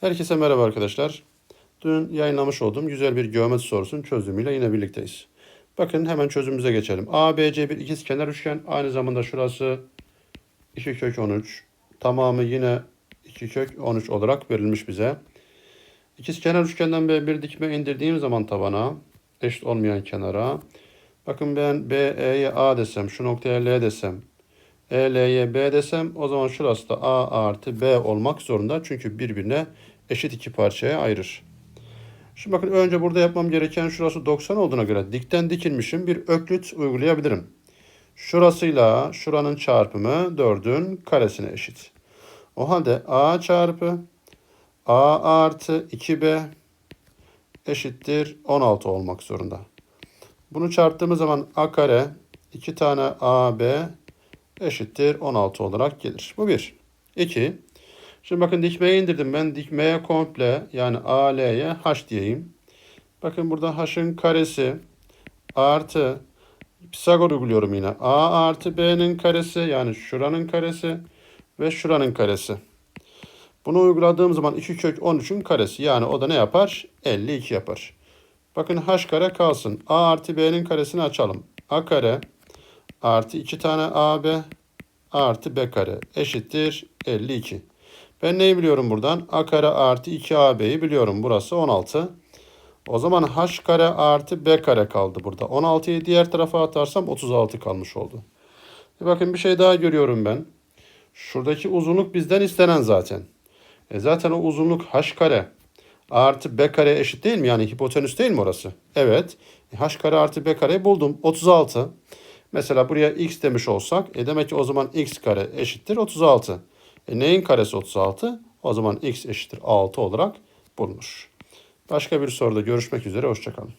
Herkese merhaba arkadaşlar. Dün yayınlamış olduğum güzel bir geometri sorusunun çözümüyle yine birlikteyiz. Bakın hemen çözümümüze geçelim. ABC bir ikizkenar üçgen. Aynı zamanda şurası 2 kök 13. Tamamı yine 2 kök 13 olarak verilmiş bize. İkizkenar üçgenden B bir dikme indirdiğim zaman tabana eşit olmayan kenara. Bakın ben BE'ye A desem, şu noktaya L desem, EL'ye B desem o zaman şurası da A artı B olmak zorunda. Çünkü birbirine eşit iki parçaya ayırır. Şimdi bakın önce burada yapmam gereken şurası 90 olduğuna göre dikten dikilmişim bir öklüt uygulayabilirim. Şurasıyla şuranın çarpımı 4'ün karesine eşit. O halde A çarpı A artı 2B eşittir 16 olmak zorunda. Bunu çarptığımız zaman A kare 2 tane AB eşittir 16 olarak gelir. Bu bir. 2. Şimdi bakın dikmeye indirdim ben. Dikmeye komple yani AL'ye H diyeyim. Bakın burada H'ın karesi artı Pisagor uyguluyorum yine. A artı B'nin karesi yani şuranın karesi ve şuranın karesi. Bunu uyguladığım zaman 2 kök 13'ün karesi. Yani o da ne yapar? 52 yapar. Bakın H kare kalsın. A artı B'nin karesini açalım. A kare artı 2 tane AB artı B kare eşittir 52. Ben neyi biliyorum buradan? A kare artı 2AB'yi biliyorum. Burası 16. O zaman H kare artı B kare kaldı burada. 16'yı diğer tarafa atarsam 36 kalmış oldu. E bakın bir şey daha görüyorum ben. Şuradaki uzunluk bizden istenen zaten. E zaten o uzunluk H kare artı B kare eşit değil mi? Yani hipotenüs değil mi orası? Evet. E H kare artı B kareyi buldum. 36. Mesela buraya x demiş olsak e demek ki o zaman x kare eşittir 36. E neyin karesi 36? O zaman x eşittir 6 olarak bulunur. Başka bir soruda görüşmek üzere. Hoşçakalın.